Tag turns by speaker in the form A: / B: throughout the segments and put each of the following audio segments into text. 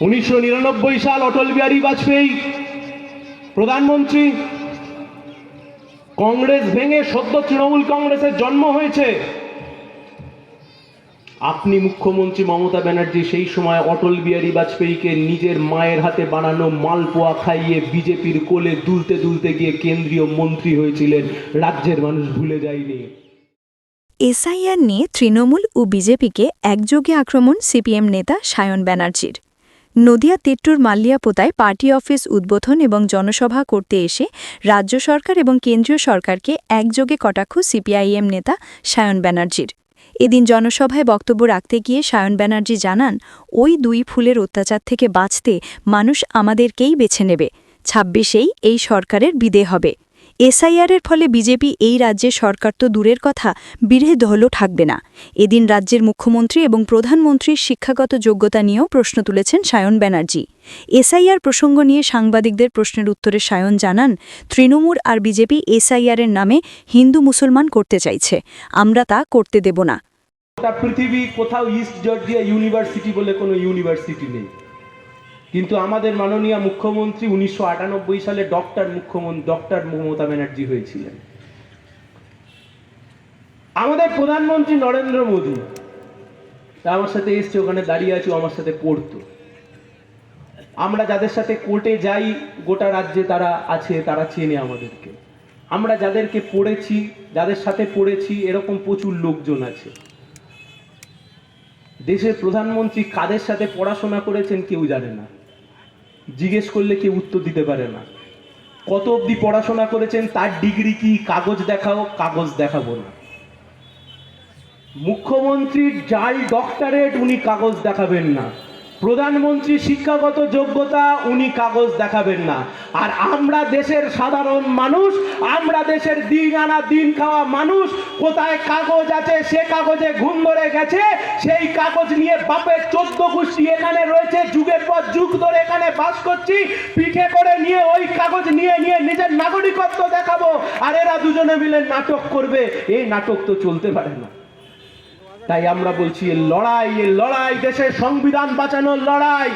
A: উনিশশো নিরানব্বই সাল অটল বিহারী বাজপেয়ী, প্রধানমন্ত্রী, কংগ্রেস ভেঙে সদ্য তৃণমূল কংগ্রেসের জন্ম হয়েছে। আপনি মুখ্যমন্ত্রী মমতা ব্যানার্জি, সেই সময় অটল বিহারী বাজপেয়ীকে নিজের মায়ের হাতে বানানো মালপোয়া খাইয়ে বিজেপির কোলে দুলতে দুলতে গিয়ে কেন্দ্রীয় মন্ত্রী হয়েছিলেন। রাজ্যের মানুষ ভুলে যায়নি।
B: এসআইআর নিয়ে তৃণমূল ও বিজেপিকে একযোগে আক্রমণ সিপিএম নেতা সায়ন ব্যানার্জির। নদিয়া তেট্টুর মাল্লিয়াপোতায় পার্টি অফিস উদ্বোধন এবং জনসভা করতে এসে রাজ্য সরকার এবং কেন্দ্রীয় সরকারকে একযোগে কটাক্ষ সিপিআইএম নেতা সায়ন ব্যানার্জির। এদিন জনসভায় বক্তব্য রাখতে গিয়ে সায়ন ব্যানার্জি জানান, ওই দুই ফুলের অত্যাচার থেকে বাঁচতে মানুষ আমাদেরকেই বেছে নেবে। ছাব্বিশেই এই সরকারের বিদে হবে। এসআইআরের ফলে বিজেপি এই রাজ্যের সরকার তো দূরের কথা বিরোধী দলও থাকবে না। এদিন রাজ্যের মুখ্যমন্ত্রী এবং প্রধানমন্ত্রীর শিক্ষাগত যোগ্যতা নিয়েও প্রশ্ন তুলেছেন সায়ন ব্যানার্জি। এসআইআর প্রসঙ্গ নিয়ে সাংবাদিকদের প্রশ্নের উত্তরে সায়ন জানান, তৃণমূল আর বিজেপি এসআইআরের নামে হিন্দু মুসলমান করতে চাইছে। আমরা তা করতে দেব না।
A: পৃথিবী কোথাও ইস্ট জর্জিয়া ইউনিভার্সিটি বলে কোনো ইউনিভার্সিটি নেই। কিন্তু আমাদের মাননীয় মুখ্যমন্ত্রী উনিশশো আটানব্বই সালে ডক্টর মুখ্যমন্ত্রী ডক্টর মমতা ব্যানার্জি হয়েছিলেন। আমাদের প্রধানমন্ত্রী নরেন্দ্র মোদী আমার সাথে এসছে, ওখানে দাঁড়িয়ে আছে আমার সাথে পড়তো। আমরা যাদের সাথে কোর্টে যাই, গোটা রাজ্যে তারা আছে, তারা চেনে আমাদেরকে। আমরা যাদেরকে পড়েছি, যাদের সাথে পড়েছি, এরকম প্রচুর লোকজন আছে। দেশের প্রধানমন্ত্রী কাদের সাথে পড়াশোনা করেছেন কেউ জানে না। জিজ্ঞেস করলে কেউ উত্তর দিতে পারে না। কত অবধি পড়াশোনা করেছেন, তার ডিগ্রি কি, কাগজ দেখাও, কাগজ দেখাবো না। মুখ্যমন্ত্রীর জাল ডক্টরেট উনি কাগজ দেখাবেন না। প্রধানমন্ত্রী শিক্ষাগত যোগ্যতা উনি কাগজ দেখাবেন না। আর আমরা দেশের সাধারণ মানুষ, আমরা দেশের দিন আনা দিন খাওয়া মানুষ, কোথায় কাগজ আছে, সে কাগজে ঘুম ধরে গেছে, সেই কাগজ নিয়ে বাপের চোদ্দ গোষ্ঠী এখানে রয়েছে, যুগের পর যুগ ধরে এখানে বাস করছি, পিঠে করে নিয়ে ওই কাগজ নিয়ে নিয়ে নিজের নাগরিকত্ব দেখাবো, আর এরা দুজনে মিলে নাটক করবে। এই নাটক তো চলতে পারে না। তাই আমরা বলছি, লড়াই লড়াই, দেশের সংবিধান বাঁচানোর লড়াই।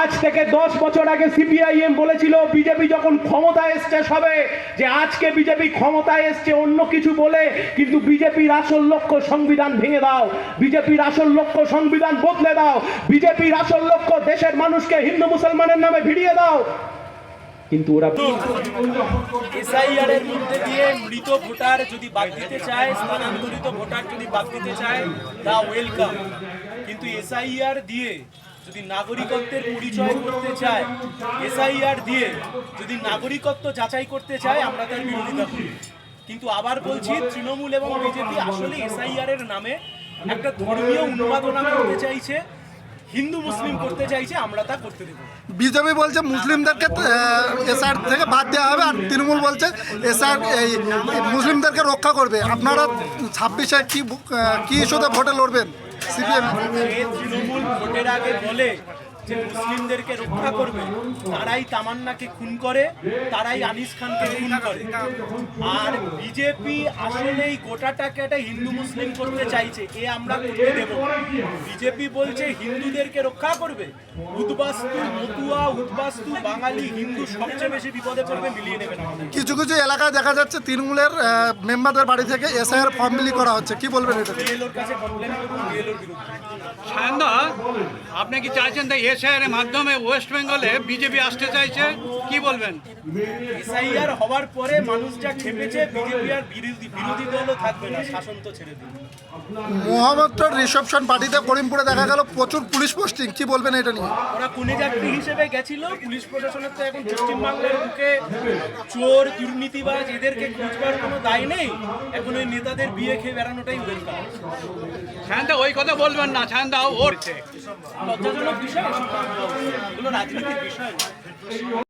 A: আজ থেকে দশ বছর আগে সিপিআইএম বলেছিল, বিজেপি যখন ক্ষমতা এসছে সবে, যে আজকে বিজেপি ক্ষমতায় এসছে অন্য কিছু বলে, কিন্তু বিজেপির আসল লক্ষ্য সংবিধান ভেঙে দাও। বিজেপির আসল লক্ষ্য সংবিধান বদলে দাও। বিজেপির আসল লক্ষ্য দেশের মানুষকে হিন্দু মুসলমানের নামে ভিড়িয়ে দাও। কিন্তু ওরা
C: এসআইআর এর মধ্যে দিয়ে মৃত ভোটার যদি বাদ দিতে চায়, স্থানান্তরিত ভোটার যদি বাদ দিতে চায়, দা ওয়েলকাম। কিন্তু এসআইআর দিয়ে যদি নাগরিকত্বের পরিচয় করতে চায়, এসআইআর দিয়ে যদি নাগরিকত্ব যাচাই করতে চায়, আমরা তার বিরোধিতা করি। কিন্তু আবার বলছি, তৃণমূল এবং বিজেপি আসলে এসআইআর এর নামে একটা ধর্মীয় উন্মাদনা করতে চাইছে। হিন্দু মুসলিম করতে চাইছে আমরা তা করতে দেবো।
D: বিজেপি বলছে মুসলিমদেরকে এসআর থেকে বাদ দেওয়া হবে আর তৃণমূল বলছে এসআর এই মুসলিমদেরকে রক্ষা করবে। আপনারা ছাব্বিশে কি কি ইস্যুতে ভোটে লড়বেন? সিপিএম।
C: তৃণমূল ভোটের আগে বলে যে মুসলিমদেরকে রক্ষা করবে তারাই তামান্নাকে খুন করে তারাই আনিস খানকে খুন করে। আর বিজেপি আসলেই গোটাটাকে একটা হিন্দু মুসলিম করতে চাইছে এ আমরা করতে দেব। বিজেপি বলছে হিন্দুদেরকে রক্ষা করবে উদ্বাস্তু মতুয়া উদ্বাস্তু বাঙালি হিন্দু সবচেয়ে বেশি বিপদে পড়বে মিলিয়ে নেবেন আমাদের।
D: কিছু কিছু এলাকায় দেখা যাচ্ছে তৃণমূলের মেম্বারদের বাড়ি থেকে এসআইআর ফর্ম বিলি করা হচ্ছে। কি বলবেন এটা?
C: বিএলওর কাছে কমপ্লেন করুন বিএলওর বিরুদ্ধে।
E: সায়ন্দা আপনি কি চাইছেন যে এসআইআর মাধ্যমে ওয়েস্ট বেঙ্গলে বিজেপি আসতে চাইছে কি বলবেন?
C: এসআইআর হওয়ার পরে মানুষ যা খেপেছে বিজেপি আর বিরোধী বিরোধী দলও থাকবে না শাসন তো ছেড়ে দিন।
D: মহামত্তর রিসেপশন পার্টিতে করিমপুরে দেখা গেল প্রচুর পুলিশ পোস্টিং কি বলবেন এটা নিয়ে?
C: ওরা কোনে যাত্রী হিসেবে গেছিল? পুলিশ প্রশাসনের তো এখন পশ্চিমবাংলার বুকে চোর দুর্নীতিবাজ এদেরকে খুঁজবার কোনো দায় নেই? এখন ওই নেতাদের বিয়ে খেয়ে বেড়ানোটাই ওয়েলকাম
E: সায়ন্দা ওই কথা বলবেন না সায়ন্দা ওর
C: লজ্জাজনক বিষয়। রাজনীতির বিষয়।